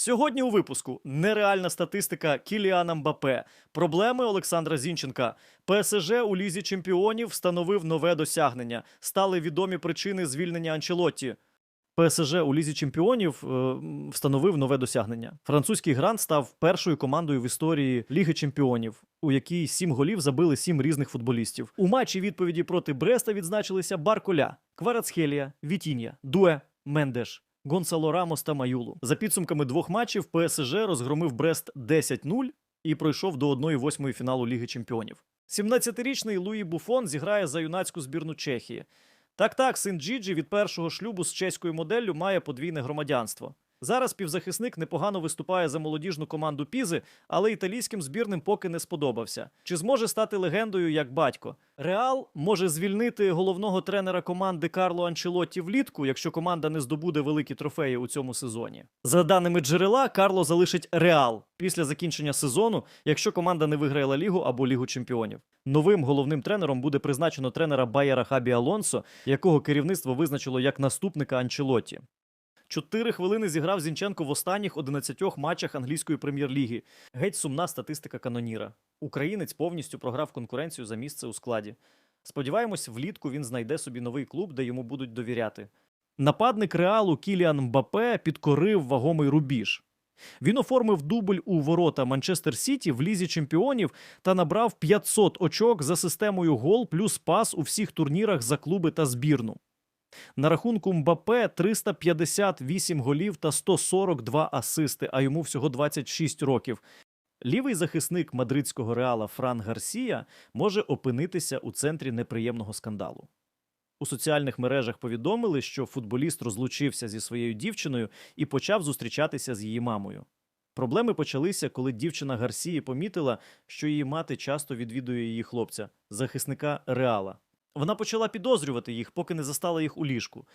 Сьогодні у випуску нереальна статистика Кіліана Мбапе, проблеми Олександра Зінченка. ПСЖ у лізі чемпіонів встановив нове досягнення. Стали відомі причини звільнення Анчелотті. ПСЖ у лізі чемпіонів е, встановив нове досягнення. Французький грант став першою командою в історії Ліги Чемпіонів, у якій сім голів забили сім різних футболістів. У матчі відповіді проти Бреста відзначилися Барколя, Кварацхелія, Вітіння, Дуе, Мендеш. Гонсало Рамос та Маюлу. За підсумками двох матчів ПСЖ розгромив Брест 10-0 і пройшов до 1-8 фіналу Ліги Чемпіонів. 17-річний Луї Буфон зіграє за юнацьку збірну Чехії. Так, так, син Джіджі від першого шлюбу з чеською моделлю має подвійне громадянство. Зараз півзахисник непогано виступає за молодіжну команду Пізи, але італійським збірним поки не сподобався. Чи зможе стати легендою як батько? Реал може звільнити головного тренера команди Карло Анчелотті влітку, якщо команда не здобуде великі трофеї у цьому сезоні. За даними джерела, Карло залишить Реал після закінчення сезону, якщо команда не виграє Ла Лігу або Лігу Чемпіонів. Новим головним тренером буде призначено тренера Байера Хабі Алонсо, якого керівництво визначило як наступника Анчелотті. Чотири хвилини зіграв Зінченко в останніх 11 матчах англійської прем'єр-ліги. Геть сумна статистика каноніра. Українець повністю програв конкуренцію за місце у складі. Сподіваємось, влітку він знайде собі новий клуб, де йому будуть довіряти. Нападник реалу Кіліан Мбапе підкорив вагомий рубіж. Він оформив дубль у ворота Манчестер Сіті в лізі чемпіонів та набрав 500 очок за системою гол плюс пас у всіх турнірах за клуби та збірну. На рахунку Мбапе 358 голів та 142 асисти, а йому всього 26 років. Лівий захисник мадридського реала Фран Гарсія може опинитися у центрі неприємного скандалу. У соціальних мережах повідомили, що футболіст розлучився зі своєю дівчиною і почав зустрічатися з її мамою. Проблеми почалися, коли дівчина Гарсії помітила, що її мати часто відвідує її хлопця, захисника Реала. Вона почала підозрювати їх, поки не застала їх у ліжку.